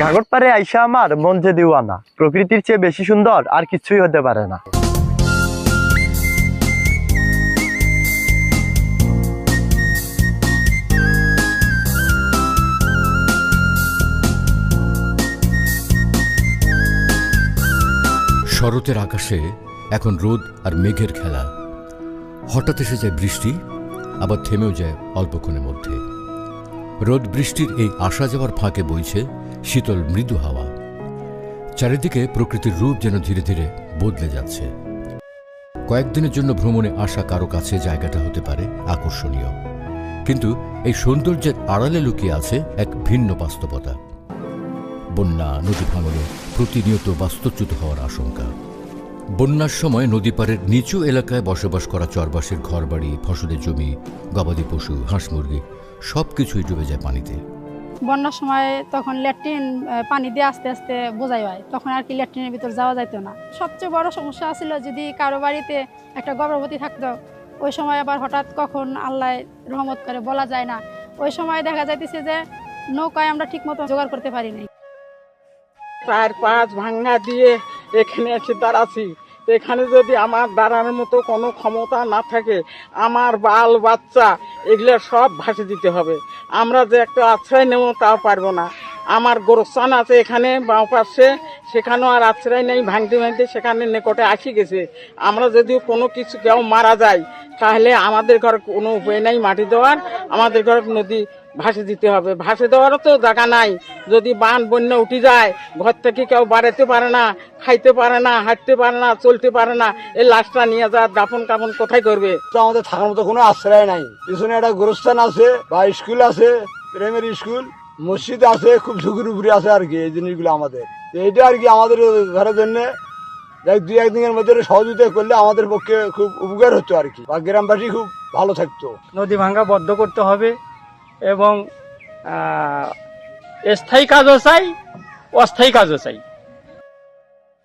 ঘাগর পারে আইসা আমার মন যে দিওয়ানা, প্রকৃতির চেয়ে বেশি সুন্দর আর কিছুই হতে পারে না। শরতের আকাশে এখন রোদ আর মেঘের খেলা। হঠাৎ এসে যায় বৃষ্টি, আবার থেমেও যায় অল্পক্ষণের মধ্যে। রোদ বৃষ্টির এই আসা যাওয়ার ফাঁকে বইছে শীতল মৃদু হাওয়া। চারিদিকে প্রকৃতির রূপ যেন ধীরে ধীরে বদলে যাচ্ছে। কয়েকদিনের জন্য ভ্রমণে আসা কারও কাছে জায়গাটা হতে পারে আকর্ষণীয়। কিন্তু এই সৌন্দর্যের আড়ালে লুকিয়ে আছে এক ভিন্ন বাস্তবতা। বন্যা, নদী ভাঙনে প্রতিনিয়ত বাস্তুচ্যুত হওয়ার আশঙ্কা। বন্যার সময় নদী পাড়ের নিচু এলাকায় বসবাস করা চরবাসের ঘরবাড়ি, ফসলের জমি, গবাদি পশু, হাঁস মুরগি সব কিছুই ডুবে যায় পানিতে। বন্যার সময় তখন ল্যাট্রিন পানি দিয়ে আস্তে আস্তে বোঝাই হয়। তখন আর কি ল্যাট্রিনের ভিতর যাওয়া যাইতো না। সবচেয়ে বড় সমস্যা ছিল যদি কারও বাড়িতে একটা গর্ভবতী থাকতো, ওই সময় আবার হঠাৎ কখন আল্লাহ রহমত করে বলা যায় না। ওই সময় দেখা যাইতেছে যে নৌকায় আমরা ঠিকমতো জোগাড় করতে পারি নাই। চার পাঁচ ভাঙ্গা দিয়ে এখানে এসে দাঁড়াচ্ছি এখানে যদি আমার দাঁড়ানোর মতো কোনো ক্ষমতা না থাকে, আমার বাল, বাচ্চা, এগুলো সব ভাসে দিতে হবে। আমরা যে একটা আশ্রয় নেব তাও পারব না। আমার গোরস্থান আছে এখানে, বাঁ পাশে, সেখানেও আর আশ্রয় নেই, ভাঙতে ভাঙতে সেখানে নিকটে আসি গেছে। আমরা যদি কোনো কিছু কেউ মারা যায়, তাহলে আমাদের ঘরে কোনো উপায় নাই মাটি দেওয়ার, আমাদের ঘরে নদী ভাসে দিতে হবে। ভাসে দেওয়ারও তো জায়গা নাই। যদি বান বন্যা উঠে যায় ঘর থেকে কেউ বাড়াতে পারে না খাইতে পারে না হাঁটতে পারে না চলতে পারে না এই লাশটা নিয়ে যা দাফন কাফন কোথায় করবে? তো আমাদের থাকার মতো কোনো আশ্রয় নাই। পিছনে একটা গোরস্থান আছে বা স্কুল আছে প্রাইমারি স্কুল মসজিদ আছে খুব ঝুঁকির উপরে আছে আর কি এই জিনিসগুলো আমাদের। এইটা আর কি আমাদের ঘরের জন্য যাই দুই একদিনের মধ্যে সহযোগিতা করলে আমাদের পক্ষে খুব উপকার হতো আর কি বা গ্রামবাসী খুব ভালো থাকতো। নদী ভাঙ্গা বদ্ধ করতে হবে। এবং স্থায়ী কাজও চাই অস্থায়ী কাজও চাই।